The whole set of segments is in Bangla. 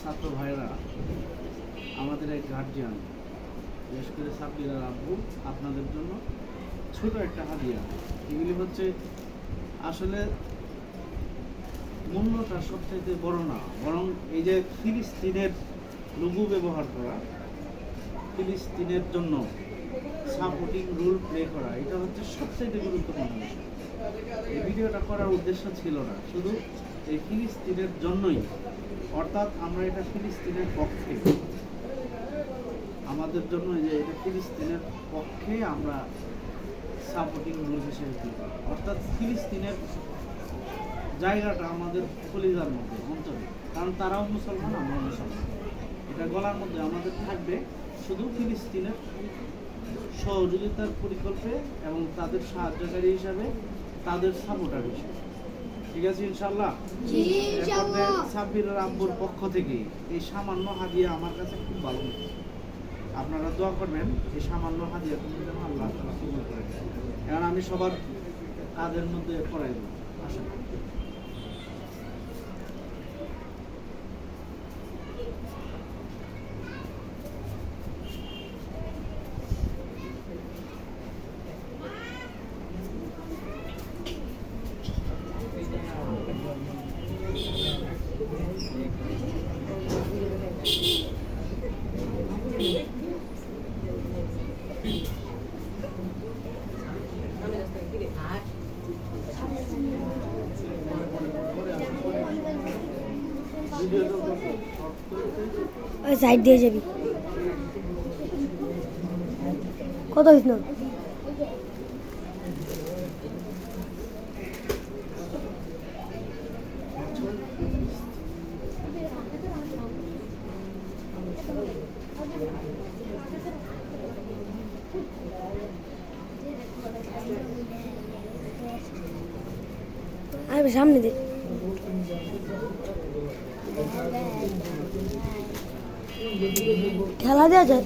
ছাত্র ভাইরা আমাদের এক গার্জিয়ান বিশেষ করে সাব্বিরার আব্বু আপনাদের জন্য ছোট একটা হাদিয়া। এগুলি হচ্ছে আসলে মূল্যটা সবচাইতে বড় না, বরং এই যে ফিলিস্তিনের লঘু ব্যবহার করা, ফিলিস্তিনের জন্য সাপোর্টিং রোল প্লে করা, এটা হচ্ছে সবচাইতে গুরুত্বপূর্ণ বিষয়। ভিডিওটা করার উদ্দেশ্য ছিল না, শুধু এই ফিলিস্তিনের জন্যই। অর্থাৎ আমরা এটা ফিলিস্তিনের পক্ষে। আমাদের জন্য যে এটা ফিলিস্তিনের পক্ষে আমরা সাপোর্টিং রোল হিসেবে। অর্থাৎ ফিলিস্তিনের জায়গাটা আমাদের কলিজার মধ্যে, অন্তরে। কারণ তারাও মুসলমান, আমরাও মুসলমান। এটা গলার মধ্যে আমাদের থাকবে শুধু ফিলিস্তিনের সহযোগিতার পরিকল্পে এবং তাদের সাহায্যকারী হিসাবে তাদের সাপোর্টার হিসেবে ঠিক আছে ইনশাল্লাহ। সাব্বিরের আব্বুর পক্ষ থেকে এই সামান্য হাদিয়া আমার কাছে খুব ভালো আপনারা দোয়া করবেন এই সামান্য হাদিয়া তুমি যেন আল্লাহ তালা কবুল করে এখন কারণ আমি সবার কাজের মধ্যে করাই দেবো আশা করি। ওই সাইড দিয়ে যাবি কত হইস না আর সামনে দে খেলা দেওয়া যায়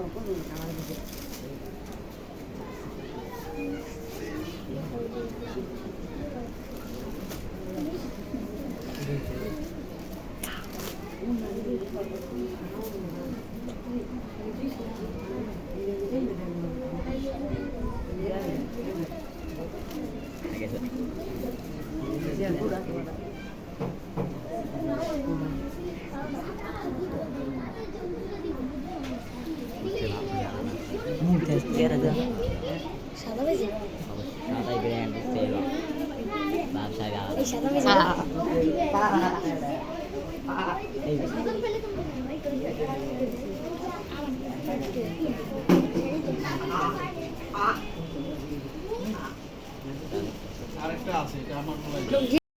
약간 꿀이 나가지고. 알겠어. এই সাদা বেজে এই আরেকটা আছে এটা আমার